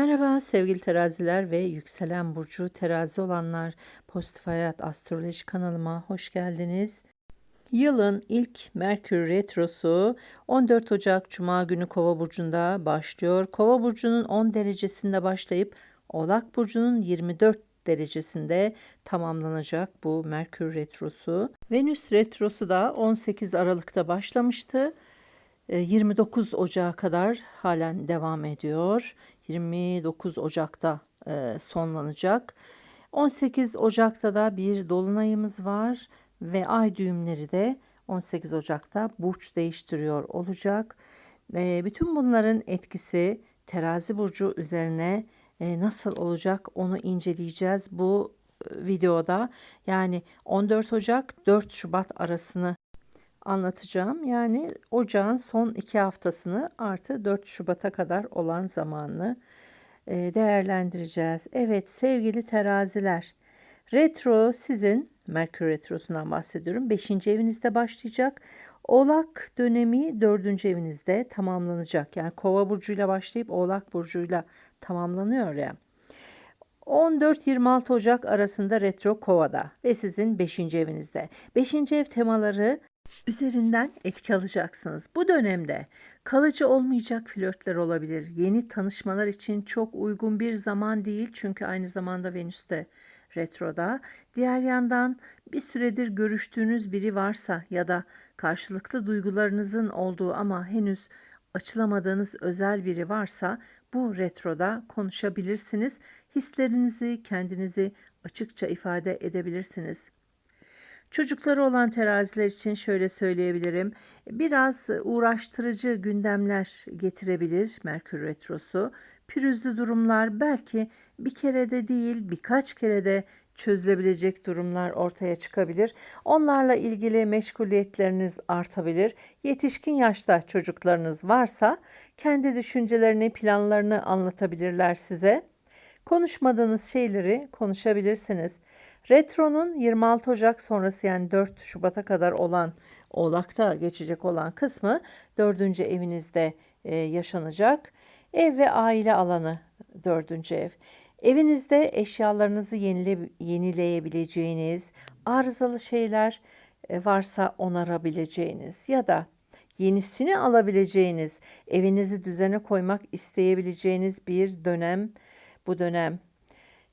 Merhaba sevgili teraziler ve yükselen burcu terazi olanlar Pozitif Hayat Astroloji kanalıma hoş geldiniz. Yılın ilk Merkür Retrosu 14 Ocak Cuma günü Kova burcunda başlıyor. Kova burcunun 10 derecesinde başlayıp Oğlak burcunun 24 derecesinde tamamlanacak bu Merkür Retrosu. Venüs Retrosu da 18 Aralık'ta başlamıştı. 29 Ocağı kadar halen devam ediyor. 29 Ocak'ta e, sonlanacak. 18 Ocak'ta da bir dolunayımız var ve ay düğümleri de 18 Ocak'ta burç değiştiriyor olacak. E, bütün bunların etkisi terazi burcu üzerine e, nasıl olacak onu inceleyeceğiz bu videoda. Yani 14 Ocak 4 Şubat arasını anlatacağım. Yani ocağın son iki haftasını artı 4 Şubat'a kadar olan zamanını e, değerlendireceğiz. Evet sevgili teraziler. Retro sizin Merkür Retrosu'ndan bahsediyorum. 5. evinizde başlayacak. Oğlak dönemi 4. evinizde tamamlanacak. Yani Kova burcuyla başlayıp Oğlak burcuyla tamamlanıyor ya. 14-26 Ocak arasında retro Kova'da ve sizin 5. evinizde. 5. ev temaları üzerinden etki alacaksınız. Bu dönemde kalıcı olmayacak flörtler olabilir. Yeni tanışmalar için çok uygun bir zaman değil çünkü aynı zamanda Venüs de retroda. Diğer yandan bir süredir görüştüğünüz biri varsa ya da karşılıklı duygularınızın olduğu ama henüz açılamadığınız özel biri varsa bu retroda konuşabilirsiniz. Hislerinizi, kendinizi açıkça ifade edebilirsiniz. Çocukları olan teraziler için şöyle söyleyebilirim. Biraz uğraştırıcı gündemler getirebilir Merkür Retrosu. Pürüzlü durumlar belki bir kere de değil birkaç kere de çözülebilecek durumlar ortaya çıkabilir. Onlarla ilgili meşguliyetleriniz artabilir. Yetişkin yaşta çocuklarınız varsa kendi düşüncelerini, planlarını anlatabilirler size. Konuşmadığınız şeyleri konuşabilirsiniz. Retro'nun 26 Ocak sonrası yani 4 Şubat'a kadar olan Oğlak'ta geçecek olan kısmı 4. evinizde e, yaşanacak. Ev ve aile alanı 4. ev. Evinizde eşyalarınızı yenile, yenileyebileceğiniz, arızalı şeyler e, varsa onarabileceğiniz ya da yenisini alabileceğiniz, evinizi düzene koymak isteyebileceğiniz bir dönem bu dönem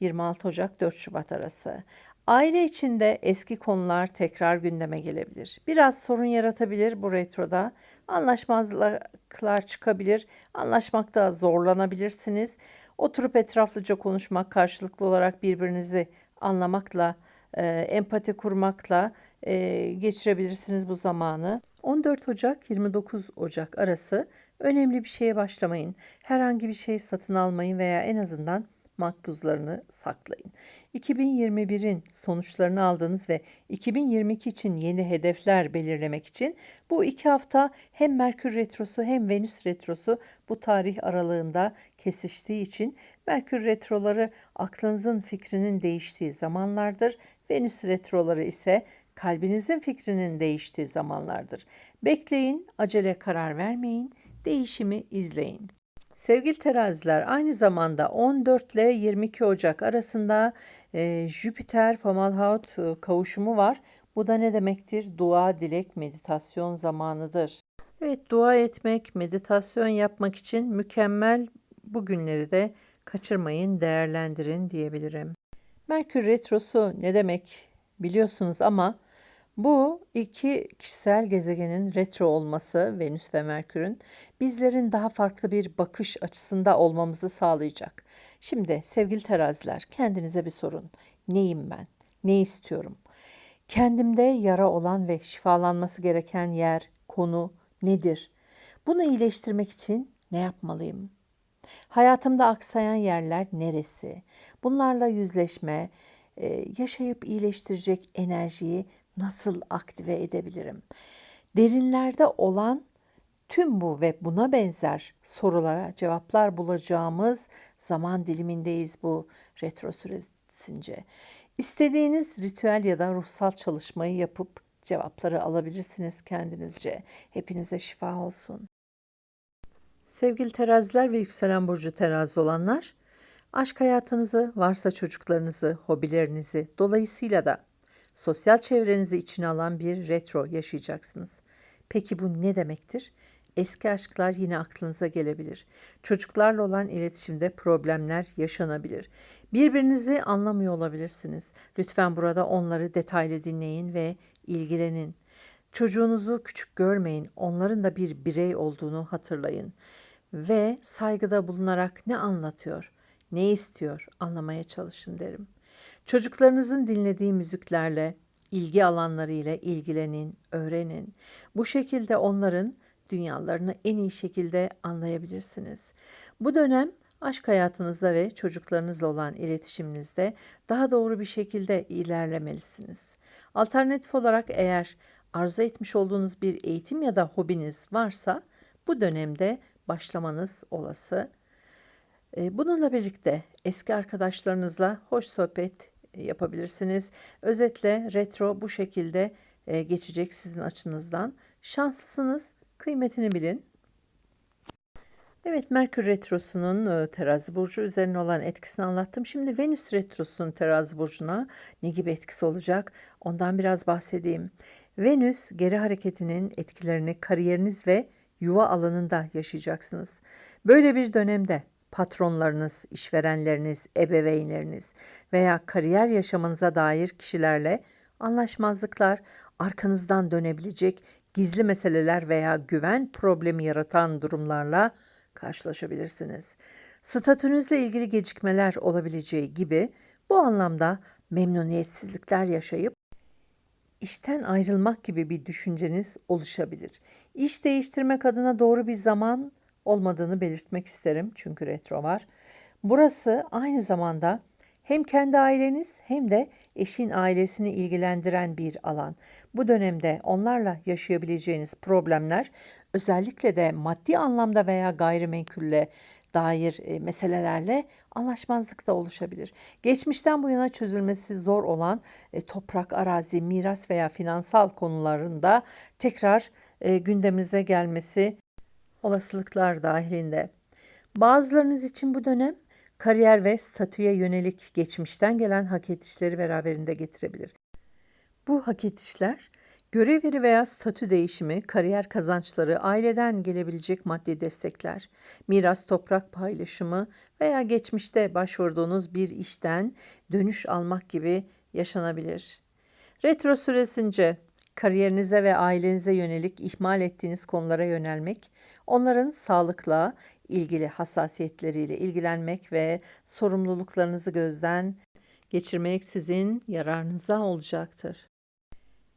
26 Ocak 4 Şubat arası. Aile içinde eski konular tekrar gündeme gelebilir. Biraz sorun yaratabilir bu retroda. Anlaşmazlıklar çıkabilir. Anlaşmakta zorlanabilirsiniz. Oturup etraflıca konuşmak, karşılıklı olarak birbirinizi anlamakla, e, empati kurmakla e, geçirebilirsiniz bu zamanı. 14 Ocak 29 Ocak arası önemli bir şeye başlamayın. Herhangi bir şey satın almayın veya en azından makbuzlarını saklayın. 2021'in sonuçlarını aldığınız ve 2022 için yeni hedefler belirlemek için bu iki hafta hem Merkür Retrosu hem Venüs Retrosu bu tarih aralığında kesiştiği için Merkür Retroları aklınızın fikrinin değiştiği zamanlardır. Venüs Retroları ise kalbinizin fikrinin değiştiği zamanlardır. Bekleyin, acele karar vermeyin, değişimi izleyin. Sevgili teraziler aynı zamanda 14 ile 22 Ocak arasında e, Jüpiter Fomalhaut e, kavuşumu var. Bu da ne demektir? Dua, dilek, meditasyon zamanıdır. Evet dua etmek, meditasyon yapmak için mükemmel bu günleri de kaçırmayın, değerlendirin diyebilirim. Merkür Retrosu ne demek biliyorsunuz ama bu iki kişisel gezegenin retro olması Venüs ve Merkür'ün bizlerin daha farklı bir bakış açısında olmamızı sağlayacak. Şimdi sevgili teraziler kendinize bir sorun. Neyim ben? Ne istiyorum? Kendimde yara olan ve şifalanması gereken yer, konu nedir? Bunu iyileştirmek için ne yapmalıyım? Hayatımda aksayan yerler neresi? Bunlarla yüzleşme, yaşayıp iyileştirecek enerjiyi nasıl aktive edebilirim? Derinlerde olan tüm bu ve buna benzer sorulara cevaplar bulacağımız zaman dilimindeyiz bu retro süresince. İstediğiniz ritüel ya da ruhsal çalışmayı yapıp cevapları alabilirsiniz kendinizce. Hepinize şifa olsun. Sevgili teraziler ve yükselen burcu terazi olanlar, aşk hayatınızı, varsa çocuklarınızı, hobilerinizi, dolayısıyla da sosyal çevrenizi içine alan bir retro yaşayacaksınız. Peki bu ne demektir? Eski aşklar yine aklınıza gelebilir. Çocuklarla olan iletişimde problemler yaşanabilir. Birbirinizi anlamıyor olabilirsiniz. Lütfen burada onları detaylı dinleyin ve ilgilenin. Çocuğunuzu küçük görmeyin. Onların da bir birey olduğunu hatırlayın. Ve saygıda bulunarak ne anlatıyor, ne istiyor anlamaya çalışın derim. Çocuklarınızın dinlediği müziklerle, ilgi alanlarıyla ilgilenin, öğrenin. Bu şekilde onların dünyalarını en iyi şekilde anlayabilirsiniz. Bu dönem aşk hayatınızda ve çocuklarınızla olan iletişiminizde daha doğru bir şekilde ilerlemelisiniz. Alternatif olarak eğer arzu etmiş olduğunuz bir eğitim ya da hobiniz varsa bu dönemde başlamanız olası. Bununla birlikte eski arkadaşlarınızla hoş sohbet yapabilirsiniz. Özetle retro bu şekilde e, geçecek sizin açınızdan. Şanslısınız, kıymetini bilin. Evet, Merkür Retrosu'nun e, terazi burcu üzerine olan etkisini anlattım. Şimdi Venüs Retrosu'nun terazi burcuna ne gibi etkisi olacak? Ondan biraz bahsedeyim. Venüs geri hareketinin etkilerini kariyeriniz ve yuva alanında yaşayacaksınız. Böyle bir dönemde patronlarınız, işverenleriniz, ebeveynleriniz veya kariyer yaşamınıza dair kişilerle anlaşmazlıklar, arkanızdan dönebilecek gizli meseleler veya güven problemi yaratan durumlarla karşılaşabilirsiniz. Statünüzle ilgili gecikmeler olabileceği gibi bu anlamda memnuniyetsizlikler yaşayıp işten ayrılmak gibi bir düşünceniz oluşabilir. İş değiştirmek adına doğru bir zaman olmadığını belirtmek isterim çünkü retro var. Burası aynı zamanda hem kendi aileniz hem de eşin ailesini ilgilendiren bir alan. Bu dönemde onlarla yaşayabileceğiniz problemler özellikle de maddi anlamda veya gayrimenkulle dair e, meselelerle anlaşmazlık da oluşabilir. Geçmişten bu yana çözülmesi zor olan e, toprak, arazi, miras veya finansal konularında tekrar e, gündeminize gelmesi olasılıklar dahilinde. Bazılarınız için bu dönem kariyer ve statüye yönelik geçmişten gelen hak edişleri beraberinde getirebilir. Bu hak edişler görev yeri veya statü değişimi, kariyer kazançları, aileden gelebilecek maddi destekler, miras, toprak paylaşımı veya geçmişte başvurduğunuz bir işten dönüş almak gibi yaşanabilir. Retro süresince kariyerinize ve ailenize yönelik ihmal ettiğiniz konulara yönelmek, onların sağlıkla ilgili hassasiyetleriyle ilgilenmek ve sorumluluklarınızı gözden geçirmek sizin yararınıza olacaktır.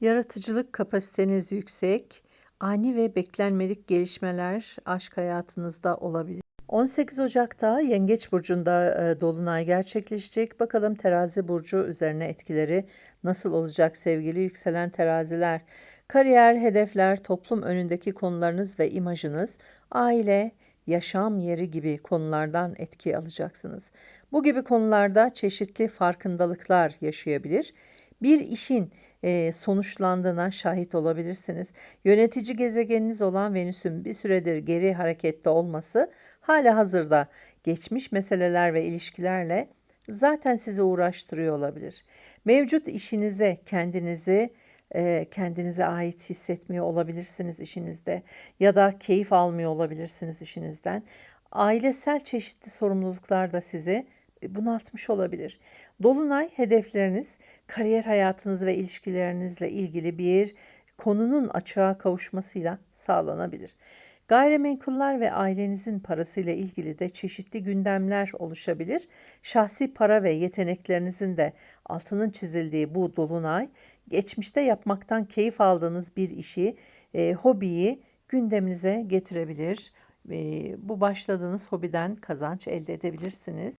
Yaratıcılık kapasiteniz yüksek, ani ve beklenmedik gelişmeler aşk hayatınızda olabilir. 18 Ocak'ta Yengeç Burcu'nda e, Dolunay gerçekleşecek. Bakalım terazi burcu üzerine etkileri nasıl olacak sevgili yükselen teraziler? Kariyer, hedefler, toplum önündeki konularınız ve imajınız, aile, yaşam yeri gibi konulardan etki alacaksınız. Bu gibi konularda çeşitli farkındalıklar yaşayabilir. Bir işin e, sonuçlandığına şahit olabilirsiniz. Yönetici gezegeniniz olan Venüs'ün bir süredir geri harekette olması hala hazırda geçmiş meseleler ve ilişkilerle zaten sizi uğraştırıyor olabilir. Mevcut işinize kendinizi e, kendinize ait hissetmiyor olabilirsiniz işinizde ya da keyif almıyor olabilirsiniz işinizden. Ailesel çeşitli sorumluluklar da sizi bunaltmış olabilir. Dolunay hedefleriniz, kariyer hayatınız ve ilişkilerinizle ilgili bir konunun açığa kavuşmasıyla sağlanabilir. Gayrimenkuller ve ailenizin parasıyla ilgili de çeşitli gündemler oluşabilir. Şahsi para ve yeteneklerinizin de altının çizildiği bu dolunay, geçmişte yapmaktan keyif aldığınız bir işi, e, hobiyi gündeminize getirebilir. E, bu başladığınız hobiden kazanç elde edebilirsiniz.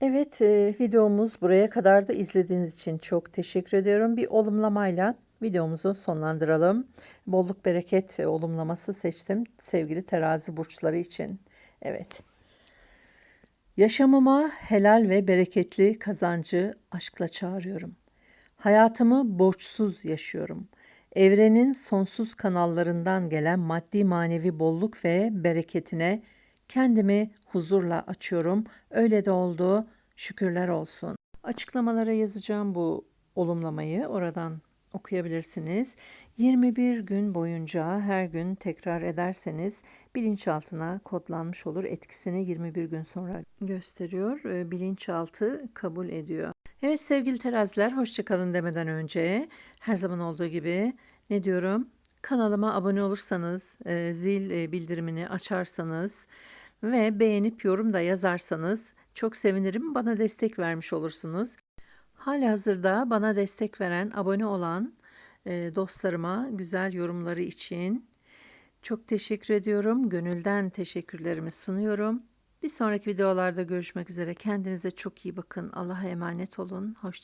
Evet, e, videomuz buraya kadar da izlediğiniz için çok teşekkür ediyorum. Bir olumlamayla videomuzu sonlandıralım. Bolluk bereket e, olumlaması seçtim sevgili terazi burçları için. Evet. Yaşamıma helal ve bereketli kazancı aşkla çağırıyorum. Hayatımı borçsuz yaşıyorum. Evrenin sonsuz kanallarından gelen maddi manevi bolluk ve bereketine kendimi huzurla açıyorum. Öyle de oldu. Şükürler olsun. Açıklamalara yazacağım bu olumlamayı. Oradan okuyabilirsiniz. 21 gün boyunca her gün tekrar ederseniz bilinçaltına kodlanmış olur. Etkisini 21 gün sonra gösteriyor. Ee, Bilinçaltı kabul ediyor. Evet sevgili teraziler hoşçakalın demeden önce her zaman olduğu gibi ne diyorum? Kanalıma abone olursanız, e, zil e, bildirimini açarsanız ve beğenip yorum da yazarsanız çok sevinirim. Bana destek vermiş olursunuz. Halihazırda bana destek veren, abone olan e, dostlarıma güzel yorumları için çok teşekkür ediyorum. Gönülden teşekkürlerimi sunuyorum. Bir sonraki videolarda görüşmek üzere. Kendinize çok iyi bakın. Allah'a emanet olun. Hoşça